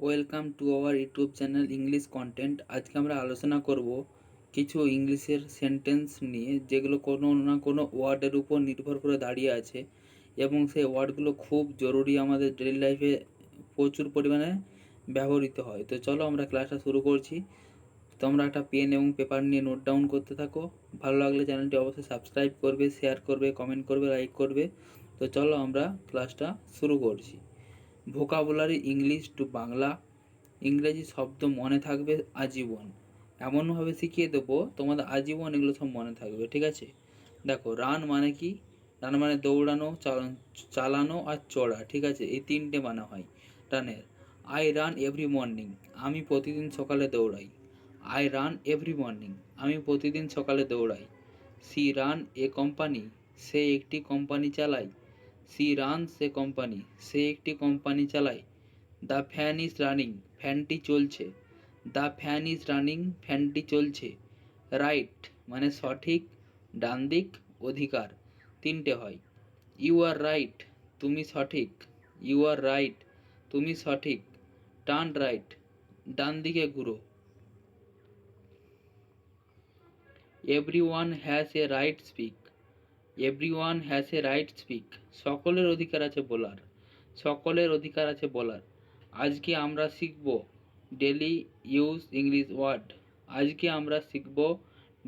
Welcome to our YouTube channel English content. আজকে আমরা আলোচনা করব কিছু ইংলিশের সেন্টেন্স নিয়ে, যেগুলো কোনো না কোনো ওয়ার্ডের উপর নির্ভর করে দাঁড়িয়ে আছে এবং সেই ওয়ার্ডগুলো খুব জরুরি আমাদের ডেলি লাইফে প্রচুর পরিমাণে ব্যবহৃত হয়। তো চলো আমরা ক্লাসটা শুরু করছি। তোমরা একটা পেন এবং পেপার নিয়ে নোট ডাউন করতে থাকো। ভালো লাগলে চ্যানেলটি অবশ্যই সাবস্ক্রাইব করবে, শেয়ার করবে, কমেন্ট করবে, লাইক করবে। তো চলো আমরা ক্লাসটা শুরু করছি। ভোকাবুলারি ইংলিশ টু বাংলা, ইংরেজি শব্দ মনে থাকবে আজীবন। এমনভাবে শিখিয়ে দেবো, তোমাদের আজীবন এগুলো সব মনে থাকবে, ঠিক আছে? দেখো, রান মানে কি? রান মানে দৌড়ানো, চালান- চালানো আর চড়া, ঠিক আছে? এই তিনটে মানে হয় রানের। আই রান এভরি মর্নিং আমি প্রতিদিন সকালে দৌড়াই। আই রান এভরি মর্নিং আমি প্রতিদিন সকালে দৌড়াই। সি রান এ কোম্পানি সে একটি কোম্পানি চালায়। সি রানস এ কোম্পানি, সে একটি কোম্পানি চালায়। দ্য ফ্যান ইজ রানিং, ফ্যানটি চলছে। দ্য ফ্যান ইজ রানিং, ফ্যানটি চলছে। রাইট মানে সঠিক ডান দিক অধিকার, তিনটে হয়। ইউ আর রাইট, তুমি সঠিক। ইউ আর রাইট, তুমি সঠিক। টার্ন রাইট ডান দিকে ঘুরো। Everyone has a right speak. Everyone has a right speak সকলের অধিকার আছে বলার। সকলের অধিকার আছে বলার। আজকে আমরা শিখব ডেলি ইউজ ইংলিশ ওয়ার্ড আজকে আমরা শিখব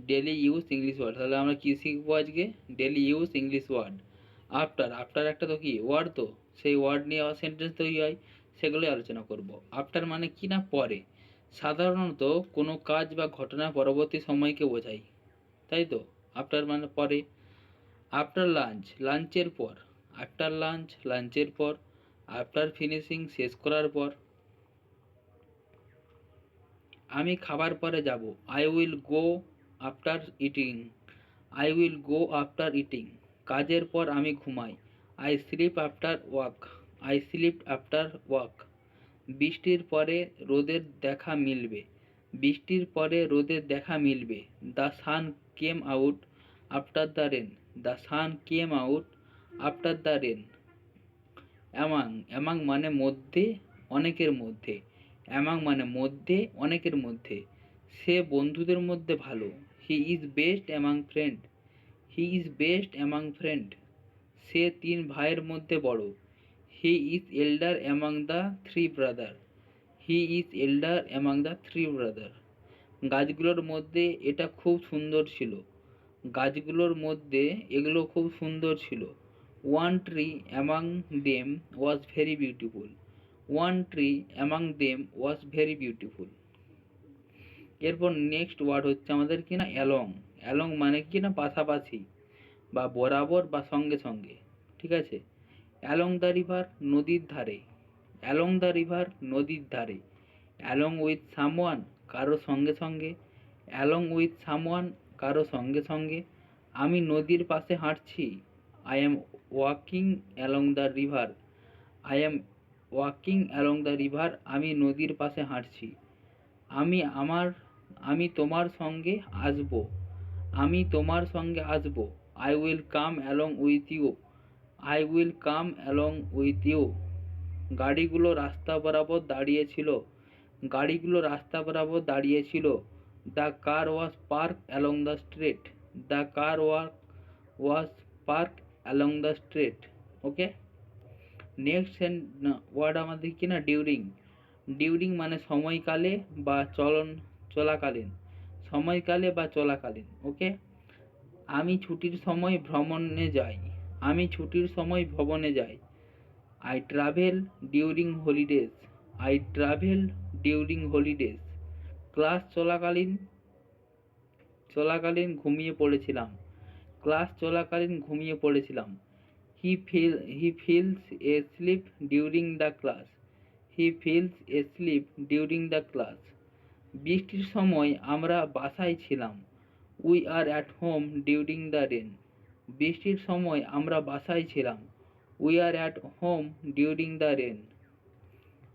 ডেলি ইউজ ইংলিশ ওয়ার্ড তাহলে আমরা কী শিখব আজকে? Daily use English word after after একটা তো কি? ওয়ার্ড তো। সেই ওয়ার্ড নিয়ে আবার সেন্টেন্স তৈরি হয়। সেগুলোই আলোচনা করব। আফটার মানে কি না পরে? সাধারণত কোনো কাজ বা ঘটনা পরবর্তী সময়কে বোঝায়। তাই তো? আফটার মানে পরে। আফটার লাঞ্চ লাঞ্চের পর আফটার লাঞ্চ লাঞ্চের পর আফটার ফিনিশিং শেষ করার পর, আমি খাবার পরে যাব। I will go after eating I will go after eating কাজের পর আমি ঘুমাই। I sleep after walk I sleep after walk বৃষ্টির পরে রোদের দেখা মিলবে। বৃষ্টির পরে রোদের দেখা মিলবে। The sun came out after the rain the sun came out after the rain. Among among মানে মধ্যে, অনেকের মধ্যে। অ্যামাং মানে মধ্যে, অনেকের মধ্যে। সে বন্ধুদের মধ্যে ভালো। He is best among friend. He is best among friend. সে তিন ভাইয়ের মধ্যে বড়। He is elder among the three brother. He is elder among the three brother. গাছগুলোর মধ্যে এটা খুব সুন্দর ছিল। গাছগুলোর মধ্যে এগুলো খুব সুন্দর ছিল। One tree among them was very beautiful one tree among them was very beautiful এরপর নেক্সট ওয়ার্ড হচ্ছে আমাদের কি না অ্যালং অ্যালং মানে কি না পাশাপাশি বা বরাবর বা সঙ্গে সঙ্গে, ঠিক আছে? অ্যালং দ্য রিভার নদীর ধারে। অ্যালং দ্য রিভার নদীর ধারে। অ্যালং উইথ সামওয়ান কারও সঙ্গে সঙ্গে। অ্যালং উইথ সামওয়ান কারও সঙ্গে সঙ্গে আমি নদীর পাশে হাঁটছি। I am walking along the river I am walking along the river আমি নদীর পাশে হাঁটছি। আমি আমার, আমি তোমার সঙ্গে আসব। আমি তোমার সঙ্গে আসব। I will come along with you I will come along with you গাড়িগুলো রাস্তা বরাবর দাঁড়িয়েছিল গাড়িগুলো রাস্তা বরাবর দাঁড়িয়েছিল the car was park along the street the car walk was park along the street okay next word আমাদের কি না? ডিউরিং ডিউরিং মানে সময়কালে বা চলন, চলাকালীন। সময়কালে বা চলাকালীন। ওকে আমি ছুটির সময় ভ্রমণে যাই। আমি ছুটির সময় ভ্রমণে যাই। I travel during holidays I travel during holidays class চলাকালীন চলাকালীন ঘুমিয়ে পড়েছিলাম। ক্লাস চলাকালীন ঘুমিয়ে পড়েছিলাম। He fill he fills a sleep during the class he fills a sleep during the class বৃষ্টির সময় আমরা বাসায় ছিলাম। We are at home during the rain বৃষ্টির সময় আমরা বাসায় ছিলাম। We are at home during the rain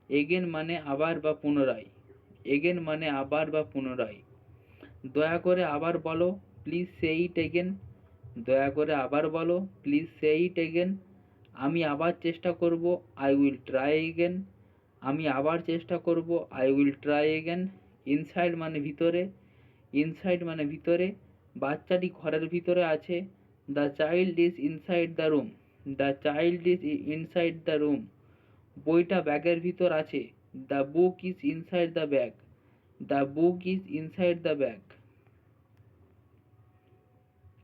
again মানে আবার বা পুনরায়। এগেন মানে আবার বা পুনরায়। দয়া করে আবার বলো প্লিজ সে ইট এগেন দয়া করে আবার বলো প্লিজ সে ইট এগেন আমি আবার চেষ্টা করব আই উইল ট্রাই এগেন আমি আবার চেষ্টা করব I will try again inside মানে ভিতরে ইনসাইড মানে ভিতরে। বাচ্চাটি ঘরের ভিতরে আছে। The child is inside the room the child is inside the room বইটা ব্যাগের ভিতর আছে। The book is inside the bag the book is inside the bag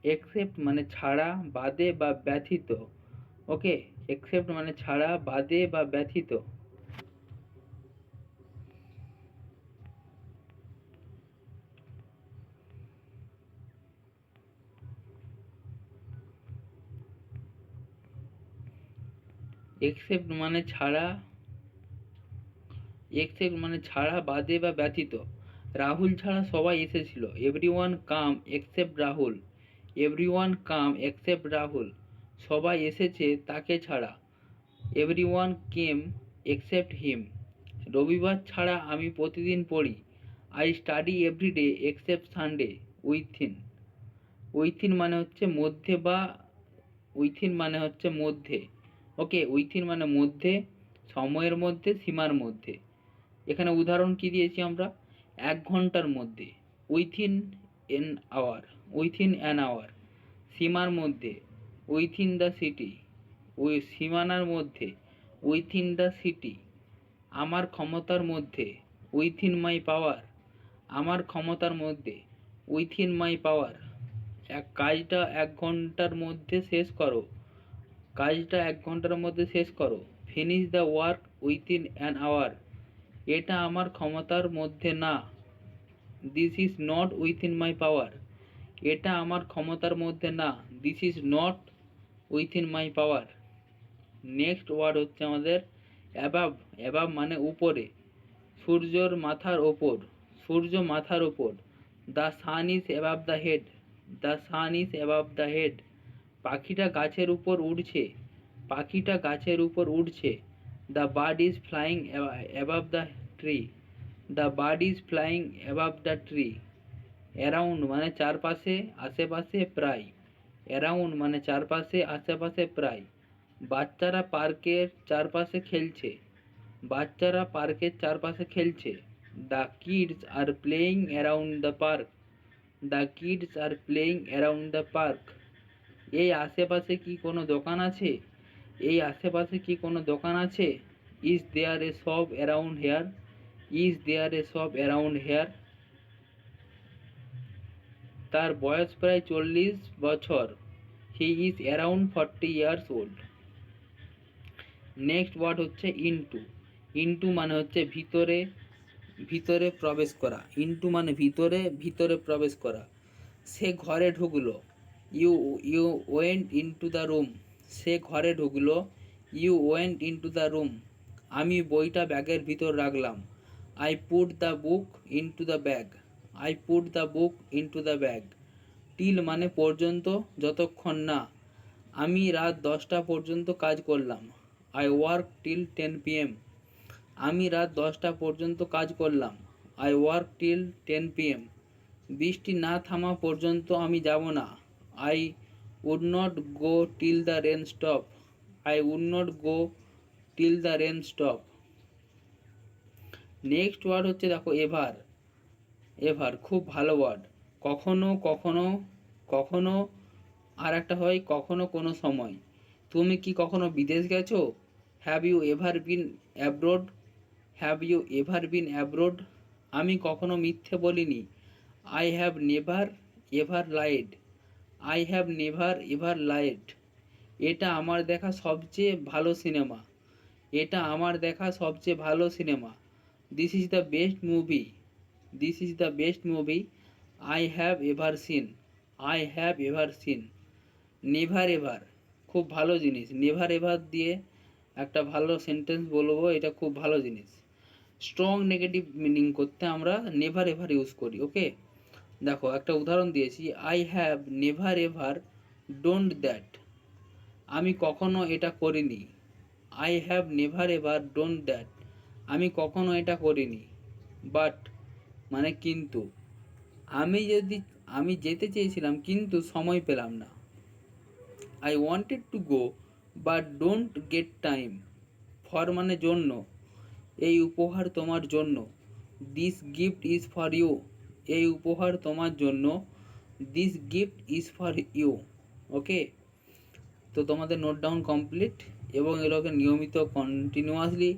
except মানে ছাড়া, বাদে বা ব্যথিত। ওকে এক্সেপ্ট মানে ছাড়া, বাদে বা ব্যথিত। এক্সেপ্ট মানে ছাড়া এক্সেপ্ট মানে ছাড়া, বাদে বা ব্যতীত। রাহুল ছাড়া সবাই এসেছিল। Everyone come except Rahul. Everyone come except Rahul. সবাই এসেছে তাকে ছাড়া। এভরিওয়ান কেম এক্সেপ্ট হিম রবিবার ছাড়া আমি প্রতিদিন পড়ি। I study everyday except Sunday within within মানে হচ্ছে মধ্যে বা উইথিন মানে হচ্ছে মধ্যে। ওকে উইথিন মানে মধ্যে, সময়ের মধ্যে, সীমার মধ্যে। এখানে উদাহরণ কি দিয়েছি আমরা? এক ঘণ্টার মধ্যে within an hour within an hour সীমার মধ্যে উইথিন দ্য সিটি ওই সীমানার মধ্যে উইথিন দ্য সিটি আমার ক্ষমতার মধ্যে উইথিন মাই পাওয়ার আমার ক্ষমতার মধ্যে উইথিন মাই পাওয়ার এক কাজটা এক ঘণ্টার মধ্যে শেষ করো, কাজটা এক ঘণ্টার মধ্যে শেষ করো finish the work within an hour এটা আমার ক্ষমতার মধ্যে না। This is not within my power এটা আমার ক্ষমতার মধ্যে না। This is not within my power next word হচ্ছে আমাদের অ্যাবাব অ্যাবাব মানে উপরে। সূর্যর মাথার ওপর। সূর্য মাথার ওপর। The sun is above the head the sun is above the head পাখিটা গাছের উপর উড়ছে। পাখিটা গাছের উপর উড়ছে। The bird is flying above the tree the bird is flying above the tree around মানে চারপাশে, আশেপাশে প্রায়। অ্যারাউন্ড মানে চারপাশে, আশেপাশে প্রায়। বাচ্চারা পার্কের চারপাশে খেলছে। বাচ্চারা পার্কের চারপাশে খেলছে। The kids are playing around the park the kids are playing around the park এই আশেপাশে কি কোনো দোকান আছে? এই আশেপাশে কি কোনো দোকান আছে? Is there a shop around here is there a shop around here তার বয়স প্রায় চল্লিশ বছর। He is around forty years old next word হচ্ছে ইনটু ইনটু মানে হচ্ছে ভিতরে ভিতরে প্রবেশ করা। ইনটু মানে ভিতরে ভিতরে প্রবেশ করা। সে ঘরে ঢুকলো। You you went into the room সে ঘরে ঢুকলো। You went into the room আমি বইটা ব্যাগের ভিতর রাখলাম। I put the book into the bag I put the book into the bag till মানে পর্যন্ত? যতক্ষণ না। আমি রাত দশটা পর্যন্ত কাজ করলাম। I work till ten PM আমি রাত দশটা পর্যন্ত কাজ করলাম। I work till ten PM বৃষ্টি না থামা পর্যন্ত আমি যাব না। I would not go till the rain stop. I would not go till the rain stop. Next word হচ্ছে দেখো এভার। এভার, খুব ভালো ওয়ার্ড। কখনো কখনো কখনো আর একটা হয় কখনো কোনো সময়। তুমি কি কখনো বিদেশ গেছো? Have you ever been abroad have you ever been abroad আমি কখনো মিথ্যে বলিনি। I have never ever lied I have never ever lied এটা আমার দেখা সবচেয়ে ভালো সিনেমা। এটা আমার দেখা সবচেয়ে ভালো cinema. This is the best movie this is the best movie I have ever seen I have ever seen never ever খুব ভালো জিনিস। নেভার এভার দিয়ে একটা ভালো সেন্টেন্স বলব, এটা খুব ভালো জিনিস। স্ট্রং নেগেটিভ মিনিং করতে আমরা নেভার এভার ইউজ করি ওকে দেখো, একটা উদাহরণ দিয়েছি I have never ever don't that আমি কখনো এটা করিনি। I have never ever don't that আমি কখনো এটা করিনি। বাট মানে কিন্তু, আমি যদি, আমি যেতে চেয়েছিলাম, কিন্তু সময় পেলাম না। I wanted to go but don't get time for মানে জন্য। এই উপহার তোমার জন্য। This gift is for you এই উপহার তোমার জন্য। This gift is for you okay তো তোমাদের নোট ডাউন কমপ্লিট এবং এগুলোকে নিয়মিত কন্টিনিউয়াসলি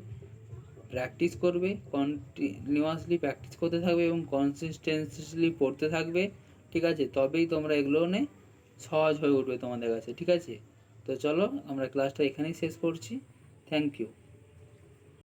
প্র্যাকটিস করবে কন্টিনিউয়াসলি প্র্যাকটিস করতে থাকবে এবং কনসিস্টেন্সলি পড়তে থাকবে, ঠিক আছে? তবেই তোমরা এগুলো নে সহজ হয়ে উঠবে তোমাদের কাছে, ঠিক আছে? তো চলো আমরা ক্লাসটা এখানেই শেষ করছি। Thank you